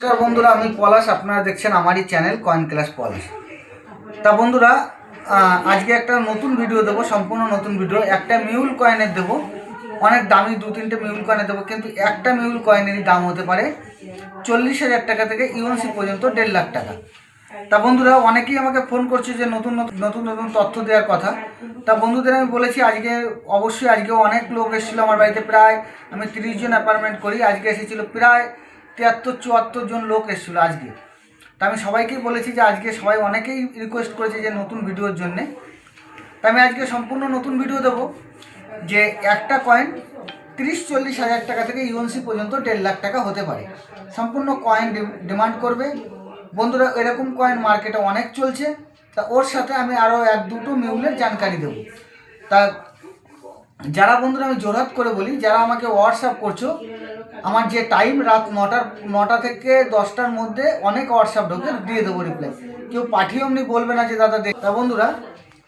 নমস্কার বন্ধুরা, আমি পলাশ, আপনারা দেখছেন আমারই চ্যানেল কয়েন ক্লাস পলাশ তা বন্ধুরা আজকে একটা নতুন ভিডিও দেবো, সম্পূর্ণ নতুন ভিডিও একটা মিউল কয়েনের দেবো। অনেক দামি, দু তিনটে মিউল কয়েনের দেবো, কিন্তু একটা মিউল কয়েনেরই দাম হতে পারে চল্লিশ হাজার টাকা থেকে ইউএনসি পর্যন্ত দেড় লাখ টাকা। তা বন্ধুরা, অনেকেই আমাকে ফোন করছে যে নতুন নতুন নতুন নতুন তথ্য দেওয়ার কথা। তা বন্ধুদের আমি বলেছি, আজকে অবশ্যই আজকে অনেক লোক এসেছিল আমার বাড়িতে। প্রায় আমি তিরিশ জন অ্যাপার্টমেন্ট করি। আজকে এসেছিল প্রায় তিয়াত্তর, চুয়াত্তর জন লোক এসেছিল আজকে। তা আমি সবাইকেই বলেছি যে আজকে সবাই অনেকেই রিকোয়েস্ট করেছে যে নতুন ভিডিওর জন্যে। তা আমি আজকে সম্পূর্ণ নতুন ভিডিও দেবো যে একটা কয়েন তিরিশ, চল্লিশ হাজার টাকা থেকে ইউএনসি পর্যন্ত দেড় লাখ টাকা হতে পারে। সম্পূর্ণ কয়েন ডিমান্ড করবে। বন্ধুরা, এরকম কয়েন মার্কেটে অনেক চলছে। তা ওর সাথে আমি আরও এক, দুটো মিউলের জানকারি দেবো। তা যারা বন্ধুরা আমি জোরহাত করে বলি, যারা আমাকে হোয়াটসঅ্যাপ করছ, আমার যে টাইম রাত নটার নটা থেকে দশটার মধ্যে অনেক হোয়াটসঅ্যাপ ঢোকে দিয়ে দেবো রিপ্লাই কেউ পাঠিয়ে অমনি বলবে না যে, দাদা দেখ তা বন্ধুরা,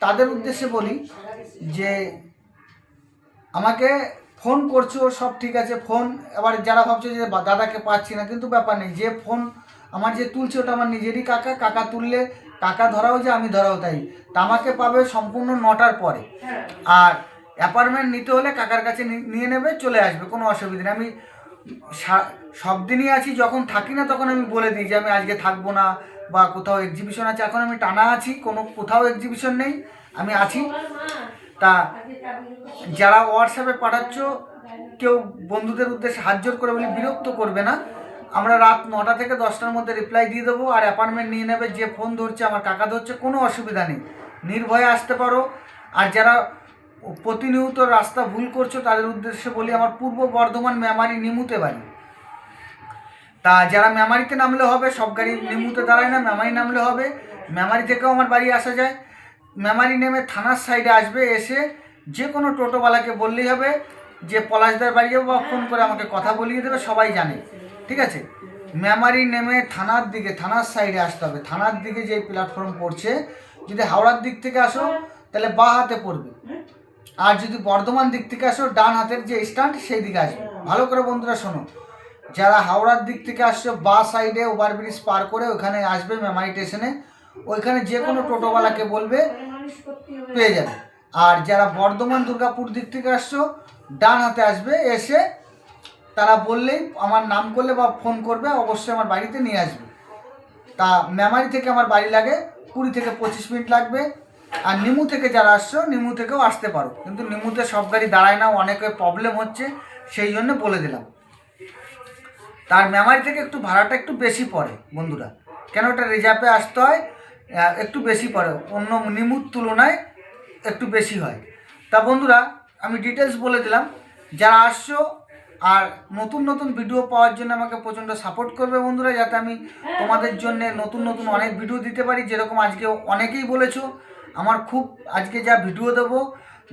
তাদের উদ্দেশ্যে বলি যে, আমাকে ফোন করছ, সব ঠিক আছে ফোন এবার যারা ভাবছ যে দাদাকে পাচ্ছি না, কিন্তু ব্যাপার নেই, যে ফোন আমার যে তুলছে, ওটা আমার নিজেরই কাকা কাকা তুললে কাকা ধরাও যে আমি ধরাও তাই। তা আমাকে পাবে সম্পূর্ণ নটার পরে। আর অ্যাপার্টমেন্ট নিতে হলে কাকার কাছে নিয়ে নেবে, চলে আসবে, কোনো অসুবিধা নেই। আমি সব দিনই আছি, যখন থাকি না তখন আমি বলে দিই যে আমি আজকে থাকব না, বা কোথাও এক্সিবিশন আছে। এখন আমি টানা আছি, কোনো কোথাও এক্সিবিশন নেই, আমি আছি। তা যারা হোয়াটসঅ্যাপে পাঠাচ্ছ, কেউ বন্ধুদের উদ্দেশ্যে হাত জোর করে বলি, বিরক্ত করবে না। আমরা রাত নটা থেকে দশটার মধ্যে রিপ্লাই দিয়ে দেবো, আর অ্যাপার্টমেন্ট নিয়ে নেবে, যে ফোন ধরছে, আমার কাকা ধরছে, কোনো অসুবিধা নেই। নির্ভয়ে আসতে পারো। আর যারা প্রতিনিয়ত রাস্তা ভুল করছ তাদের উদ্দেশ্যে বলি আমার পূর্ব বর্ধমান মেমারি নিমুতে বাড়ি। তা যারা মেমারিতে নামলে হবে, সব গাড়ি নিমুতে দাঁড়ায় না, মেমারি নামলে হবে। মেমারি থেকেও আমার বাড়ি আসা যায়। মেমারি নেমে থানার সাইডে আসবে, এসে যে কোনো টোটোওয়ালাকে বললেই হবে যে, পলাশদার বাড়ি যাব বা ফোন করে আমাকে কথা বলিয়ে দেবে, সবাই জানে। ঠিক আছে? মেমারি নেমে থানার দিকে, থানার সাইডে আসতে হবে। থানার দিকে যে প্ল্যাটফর্ম পড়ছে, যদি হাওড়ার দিক থেকে আসো, তাহলে বা হাতে পড়বে। আর যদি বর্ধমান দিক থেকে আসো, ডান হাতের যে স্ট্যান্ড সেই দিকে আসবে। ভালো করে বন্ধুরা শোনো। যারা হাওড়ার দিক থেকে আসছো, বা সাইডে ওভারব্রিজ পার করে ওখানে আসবে মেমারি স্টেশনে ওইখানে যে কোনো টোটোওয়ালাকে বলবে, পেয়ে যাবে। আর যারা বর্ধমান দুর্গাপুর দিক থেকে আসছো, ডান হাতে আসবে, এসে তারা বললেই আমার নাম করলে বা ফোন করবে, অবশ্যই আমার বাড়িতে নিয়ে আসবে। তা মেমারি থেকে আমার বাড়ি লাগে, কুড়ি থেকে পঁচিশ মিনিট লাগবে। আর নিমু থেকে যারা আসছো, নিমু থেকেও আসতে পারো। কিন্তু নিমুতে সব গাড়ি দাঁড়ায় না অনেকের প্রবলেম হচ্ছে, সেই জন্য বলে দিলাম। তার মেমারি থেকে একটু ভাড়াটা একটু বেশি পড়ে, বন্ধুরা। কেন ওটা রিজার্ভে আসতে হয়? একটু বেশি পড়ে। অন্য নিমুর তুলনায় একটু বেশি হয়। তা বন্ধুরা, আমি ডিটেলস বলে দিলাম। যারা আসছো আর নতুন নতুন ভিডিও পাওয়ার জন্য আমাকে প্রচণ্ড সাপোর্ট করবে, বন্ধুরা, যাতে আমি তোমাদের জন্য নতুন নতুন অনেক ভিডিও দিতে পারি। যেরকম আজকে অনেকেই বলেছ আমার খুব আজকে যা ভিডিও দেবো,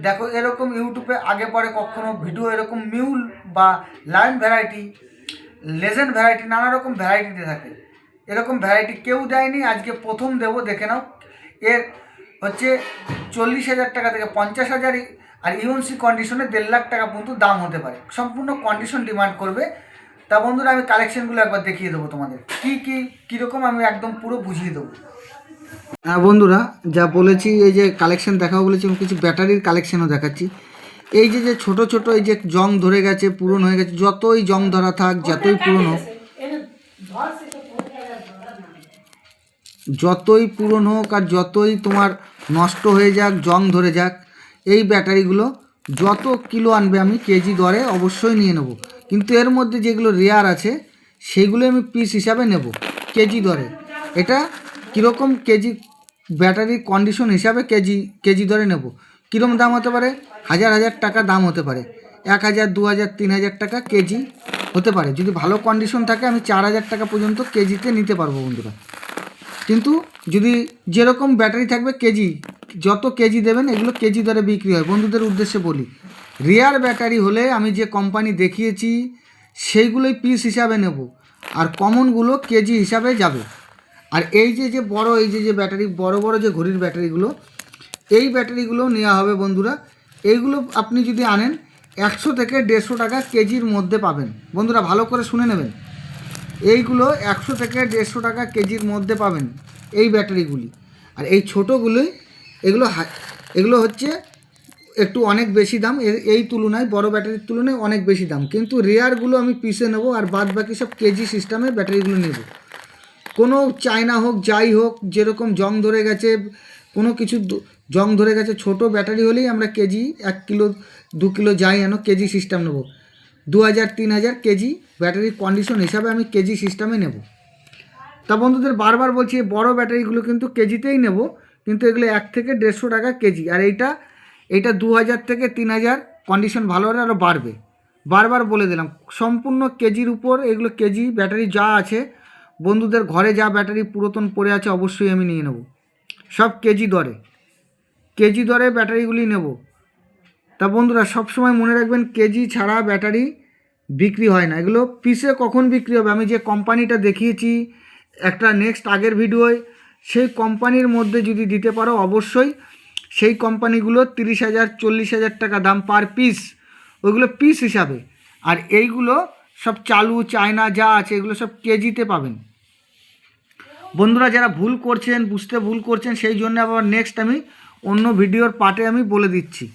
দেখো এরকম ইউটিউবে আগে পরে কখনো ভিডিও এরকম মিউল বা লাইন ভ্যারাইটি লেজেন্ড ভ্যারাইটি নানা রকম ভ্যারাইটিতে থাকে। এরকম ভ্যারাইটি কেউ দেয়নি, আজকে প্রথম দেবো, দেখে নাও। এর হচ্ছে চল্লিশ হাজার টাকা থেকে পঞ্চাশ হাজার আর ইউএনসি কন্ডিশনে দেড় লাখ টাকা পর্যন্ত দাম হতে পারে। সম্পূর্ণ কন্ডিশন ডিমান্ড করবে। তা বন্ধুরা, আমি কালেকশনগুলো একবার দেখিয়ে দেবো তোমাদের। কী কী, কীরকম আমি একদম পুরো বুঝিয়ে দেবো। হ্যাঁ বন্ধুরা যা বলেছি এই যে কালেকশন দেখাবো বলেছি আমি কিছু ব্যাটারির কালেকশনও দেখাচ্ছি। এই যে যে ছোট ছোট এই যে জং ধরে গেছে পূরণ হয়ে গেছে যতই জং ধরা থাক যতই পূরণ হোক যতই পূরণ হোক আর যতই তোমার নষ্ট হয়ে যাক জং ধরে যাক এই ব্যাটারিগুলো যত কিলো আনবে আমি কেজি দরে অবশ্যই নিয়ে নেব। কিন্তু এর মধ্যে যেগুলো রেয়ার আছে সেগুলো আমি পিস হিসাবে নেব কেজি দরে। এটা কীরকম কেজি ব্যাটারির কন্ডিশন হিসাবে কেজি কেজি দরে নেব। কীরকম দাম হতে পারে? হাজার হাজার টাকা দাম হতে পারে। এক হাজার, দু হাজার, তিন হাজার টাকা কেজি হতে পারে। যদি ভালো কন্ডিশন থাকে, আমি চার হাজার টাকা পর্যন্ত কেজিতে নিতে পারব বন্ধুরা। কিন্তু যদি যেরকম ব্যাটারি থাকবে কেজি, যত কেজি দেবেন, এগুলো কেজি দরে বিক্রি হয়। বন্ধুদের উদ্দেশ্যে বলি, রেয়ার ব্যাটারি হলে আমি যে কোম্পানি দেখিয়েছি, সেইগুলোই পিস হিসাবে নেব। আর কমনগুলো কেজি হিসাবে যাবে। আর এই যে যে বড়, এই যে যে ব্যাটারি, বড় বড় যে ঘড়ির ব্যাটারিগুলো, এই ব্যাটারিগুলো নেওয়া হবে বন্ধুরা। এইগুলো আপনি যদি আনেন, একশো থেকে দেড়শো টাকা কেজির মধ্যে পাবেন। বন্ধুরা, ভালো করে শুনে নেবেন। এইগুলো একশো থেকে দেড়শো টাকা কেজির মধ্যে পাবেন এই ব্যাটারিগুলি। আর এই ছোটোগুলি, এগুলো এগুলো হচ্ছে একটু অনেক বেশি দাম। এই তুলনায়, বড় ব্যাটারির তুলনায় অনেক বেশি দাম। কিন্তু রেয়ারগুলো আমি পিসে নেব আর বাদ বাকি সব কেজি সিস্টেমে ব্যাটারিগুলো নেব। কোনো চায়না হোক, যাই হোক, যেরকম জং ধরে গেছে, কোনো কিছু জং ধরে গেছে, ছোট ব্যাটারি হলেই আমরা কেজি এক কিলো, দু কিলো যাই আনো, কেজি সিস্টেম নেব। দু হাজার, তিন হাজার কেজি ব্যাটারির কন্ডিশন হিসাবে আমি কেজি সিস্টেমে নেব। তা বন্ধুদের বারবার বলছি বড় ব্যাটারিগুলো কিন্তু কেজিতেই নেব, কিন্তু এগুলো এক থেকে দেড়শো টাকা কেজি। আর এইটা এইটা দু হাজার থেকে তিন হাজার কন্ডিশন ভালো হলে আরও বাড়বে। বারবার বলে দিলাম, সম্পূর্ণ কেজির উপর এগুলো কেজি, ব্যাটারি যা আছে বন্ধুদের ঘরে যা ব্যাটারি পুরাতন পড়ে আছে অবশ্যই আমি নিয়ে নেব। সব কেজি দরে। কেজি দরে ব্যাটারিগুলি নেব। তা বন্ধুরা, সবসময় মনে রাখবেন কেজি ছাড়া ব্যাটারি বিক্রি হয় না। এগুলো পিসে কখন বিক্রি হবে? আমি যে কোম্পানিটা দেখিয়েছি একটা নেক্সট আগের ভিডিওয়, সেই কোম্পানির মধ্যে যদি দিতে পারো অবশ্যই সেই কোম্পানিগুলো তিরিশ হাজার, চল্লিশ হাজার টাকা দাম পার পিস। ওইগুলো পিস হিসাবে। আর এইগুলো সব চালু, চায়না যা আছে, এগুলো সব কেজিতে পাবেন। বন্ধুরা, যারা ভুল করছেন, বুঝতে ভুল করছেন, সেই জন্য আবার নেক্সট আমি অন্য ভিডিওর পার্টে আমি বলে দিচ্ছি।